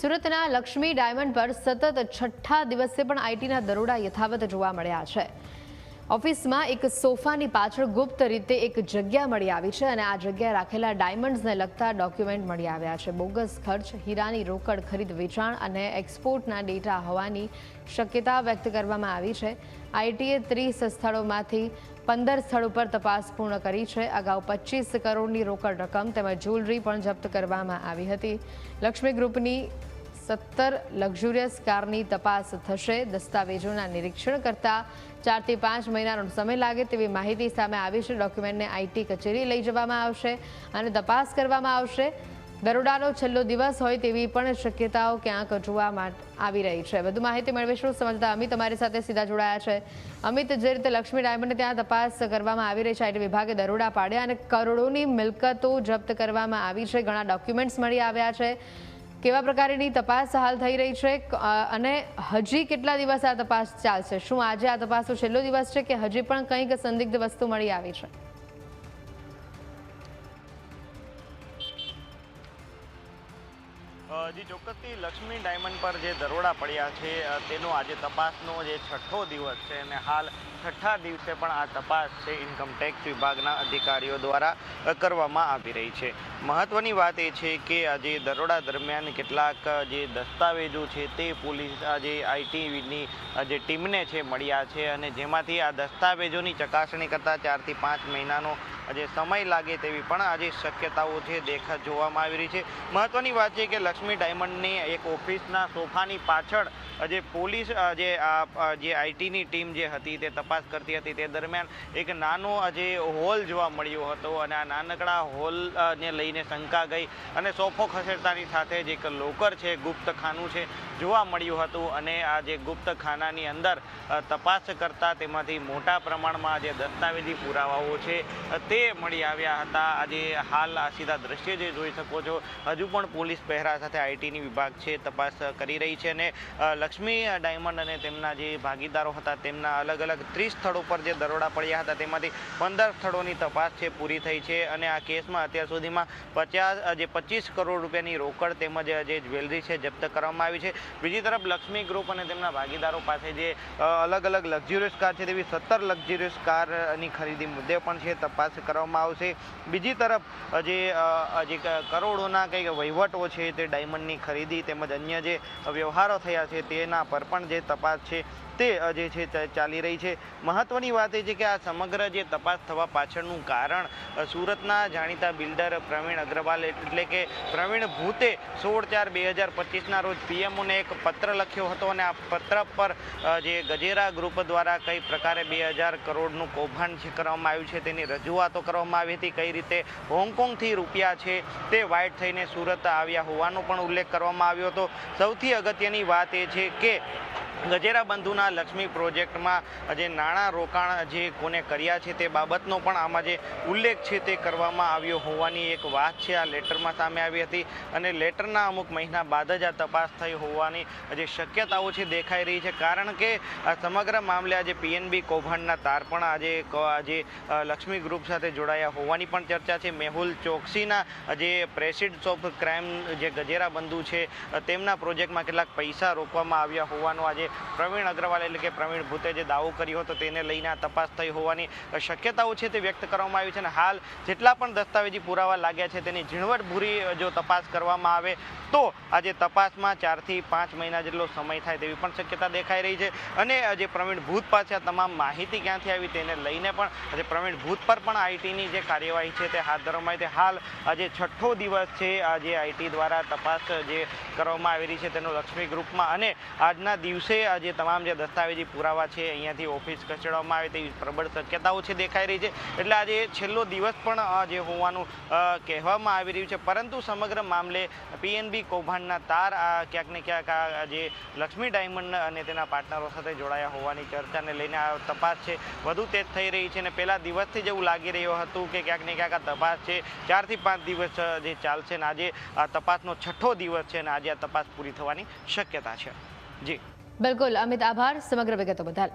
સુરતના લક્ષ્મી ડાયમંડ પર સતત છઠ્ઠા દિવસે પણ આઈટીના દરોડા યથાવત જોવા મળ્યા છે. ઓફિસમાં એક સોફાની પાછળ ગુપ્ત રીતે એક જગ્યા મળી આવી છે અને આ જગ્યાએ રાખેલા ડાયમંડ્સને લગતા ડોક્યુમેન્ટ મળી આવ્યા છે. બોગસ ખર્ચ, હીરાની રોકડ, ખરીદ વેચાણ અને એક્સપોર્ટના ડેટા હોવાની શક્યતા વ્યક્ત કરવામાં આવી છે. આઈટીએ ત્રીસ સ્થળોમાંથી પંદર સ્થળ ઉપર તપાસ પૂર્ણ કરી છે. અગાઉ પચીસ કરોડની રોકડ રકમ તેમજ જ્વેલરી પણ જપ્ત કરવામાં આવી હતી. લક્ષ્મી ગ્રુપની સત્તર લક્ઝુરિયસ કારની તપાસ થશે. દસ્તાવેજોના નિરીક્ષણ કરતા ચારથી પાંચ મહિનાનો સમય લાગે તેવી માહિતી સામે આવી છે. ડોક્યુમેન્ટને આઈટી કચેરી લઈ જવામાં આવશે અને તપાસ કરવામાં આવશે. દરોડાનો છેલ્લો દિવસ હોય તેવી પણ શક્યતાઓ ક્યાંક જોવા આવી રહી છે. વધુ માહિતી મેળવીશું સમજતા અમિત અમારી સાથે સીધા જોડાયા છે. અમિત, જે રીતે લક્ષ્મી ડાયમંડ ત્યાં તપાસ કરવામાં આવી રહી છે, આઈટી વિભાગે દરોડા પાડ્યા અને કરોડોની મિલકતો જપ્ત કરવામાં આવી છે. ઘણા ડોક્યુમેન્ટ્સ મળી આવ્યા છે. કેવા પ્રકારની તપાસ હાલ થઈ રહી છે અને હજી કેટલા દિવસ આ તપાસ ચાલશે? શું આજે આ તપાસનો છેલ્લો દિવસ છે કે હજી પણ કંઈક સંદિગ્ધ વસ્તુ મળી આવી છે? જી, ચોક્કસથી લક્ષ્મી ડાયમંડ પર જે દરોડા પડ્યા છે તેનો આજે તપાસનો જે છઠ્ઠો દિવસ છે અને હાલ છઠ્ઠા દિવસે પણ આ તપાસ છે ઇન્કમટેક્સ વિભાગના અધિકારીઓ દ્વારા કરવામાં આવી રહી છે. મહત્વની વાત એ છે કે આજે દરોડા દરમિયાન કેટલાક જે દસ્તાવેજો છે તે પોલીસ આજે આઈટીની જે ટીમને છે, મળ્યા છે અને જેમાંથી આ દસ્તાવેજોની ચકાસણી કરતાં ચારથી પાંચ મહિનાનો જે સમય લાગે તેવી પણ આજે શક્યતાઓ છે દેખા જોવામાં આવી રહી છે. મહત્વની વાત છે કે લક્ષ્મી ડાયમંડની એક ઓફિસના સોફાની પાછળ જે પોલીસ જે આ જે આઈટીની ટીમ જે હતી તે તપાસ કરતી હતી. તે દરમિયાન એક નાનો જે હોલ જોવા મળ્યો હતો અને આ નાનકડા હોલને લઈને શંકા ગઈ અને સોફો ખસેડતાની સાથે જે એક લોકર છે ગુપ્ત ખાનું છે જોવા મળ્યું હતું અને આ જે ગુપ્તખાનાની અંદર તપાસ કરતા તેમાંથી મોટા પ્રમાણમાં જે દસ્તાવેજી પુરાવાઓ છે અ, તે મળી આવ્યા હતા. આજે હાલ આ સીધા દ્રશ્ય જે જોઈ શકો છો, હજુ પણ પોલીસ પહેરા સાથે આઈટીની વિભાગ છે, તપાસ કરી રહી છે અને લક્ષ્મી ડાયમંડ અને તેમના જે ભાગીદારો હતા, તેમના અલગ અલગ ત્રીસ સ્થળો પર જે દરોડા પડ્યા હતા, તેમાંથી પંદર સ્થળોની તપાસ છે, પૂરી થઈ છે અને આ કેસમાં અત્યાર સુધીમાં પચાસ જે પચીસ કરોડ રૂપિયાની રોકડ તેમજ જે જ્વેલરી છે, જપ્ત કરવામાં આવી છે. બીજી તરફ લક્ષ્મી ગ્રુપ અને તેમના ભાગીદારો પાસે જે અલગ અલગ લક્ઝુરિયસ કાર છે, તેવી સત્તર લક્ઝુરિયસ કારની ખરીદી મુદ્દે પણ છે, તપાસ કરવામાં આવશે. બીજી તરફ, જે જે કરોડોના કંઈક વહીવટો છે તે ડાયમંડની ખરીદી તેમજ અન્ય જે વ્યવહારો થયા છે તેના પર પણ જે તપાસ છે તે જે છે ચાલી રહી છે. મહત્વની વાત એ છે કે આ સમગ્ર જે તપાસ થવા પાછળનું કારણ સુરતના જાણીતા બિલ્ડર પ્રવીણ અગ્રવાલ એટલે કે પ્રવીણ ભૂતે સોળ ચાર બે હજાર પચીસના રોજ પીએમઓને એક પત્ર લખ્યો હતો અને આ પત્ર પર જે ગજેરા ગ્રુપ દ્વારા કઈ પ્રકારે બે હજાર કરોડનું કૌભાંડ છે કરવામાં આવ્યું છે તેની રજૂઆતો કરવામાં આવી હતી, કઈ રીતે હોંગકોંગથી રૂપિયા છે તે વાઇટ થઈને સુરત આવ્યા હોવાનો પણ ઉલ્લેખ કરવામાં આવ્યો હતો. સૌથી અગત્યની વાત એ છે કે ગજેરા બંધુના લક્ષ્મી પ્રોજેક્ટમાં જે નાણાં રોકાણ જે કોને કર્યા છે તે બાબતનો પણ આમાં જે ઉલ્લેખ છે તે કરવામાં આવ્યો હોવાની એક વાત છે. આ લેટરમાં સામે આવી હતી અને લેટરના અમુક મહિના બાદ જ આ તપાસ થઈ હોવાની જે શક્યતાઓ છે દેખાઈ રહી છે. કારણ કે આ સમગ્ર મામલે આજે પીએનબી કૌભાંડના તાર પણ આજે આજે લક્ષ્મી ગ્રુપ સાથે જોડાયા હોવાની પણ ચર્ચા છે. મેહુલ ચોકસીના જે પ્રેસિડ્સ ઓફ ક્રાઇમ જે ગજેરા બંધુ છે, તેમના પ્રોજેક્ટમાં કેટલાક પૈસા રોકવામાં આવ્યા હોવાનો આજે પ્રવીણ અગ્રવાલ એટલે કે પ્રવીણ ભૂતે જે દાવો કર્યો હતો તેને લઈને તપાસ થઈ હોવાની શક્યતાઓ છે તે વ્યક્ત કરવામાં આવી છે અને હાલ જેટલા પણ દસ્તાવેજી પુરાવા લાગ્યા છે તેની ઝીણવટભૂરી જો તપાસ કરવામાં આવે તો આજે તપાસમાં ચારથી પાંચ મહિના જેટલો સમય થાય તેવી પણ શક્યતા દેખાઈ રહી છે. અને જે પ્રવીણ ભૂત પાસે આ તમામ માહિતી ક્યાંથી આવી તેને લઈને પણ આજે પ્રવીણ ભૂત પર પણ આઈટીની જે કાર્યવાહી છે તે હાથ ધરવામાં આવી તે હાલ આજે છઠ્ઠો દિવસ છે આજે આઈટી દ્વારા તપાસ જે કરવામાં આવી રહી છે તેનો લક્ષ્મી ગ્રુપમાં અને આજના દિવસે આ જે તમામ જે દસ્તાવેજી પુરાવા છે, અહીંયાથી ઓફિસ ખસેડવામાં આવે તેવી પ્રબળ શક્યતાઓ છે દેખાઈ રહી છે. એટલે આજે છેલ્લો દિવસ પણ જે હોવાનું કહેવામાં આવી રહ્યું છે. પરંતુ સમગ્ર મામલે પીએનબી કૌભાંડના તાર ક્યાંક ને ક્યાંક આ જે લક્ષ્મી ડાયમંડ અને તેના પાર્ટનરો સાથે જોડાયા હોવાની ચર્ચાને લઈને આ તપાસ છે, વધુ તેજ થઈ રહી છે અને પહેલા દિવસથી જ એવું લાગી રહ્યું હતું કે ક્યાંક ને ક્યાંક આ તપાસ છે. ચારથી પાંચ દિવસ જે ચાલશે ને આજે આ તપાસનો છઠ્ઠો દિવસ છે અને આજે આ તપાસ પૂરી થવાની શક્યતા છે. જી. બિલકુલ અમિત આભાર. સમગ્ર વિગતો બદલ.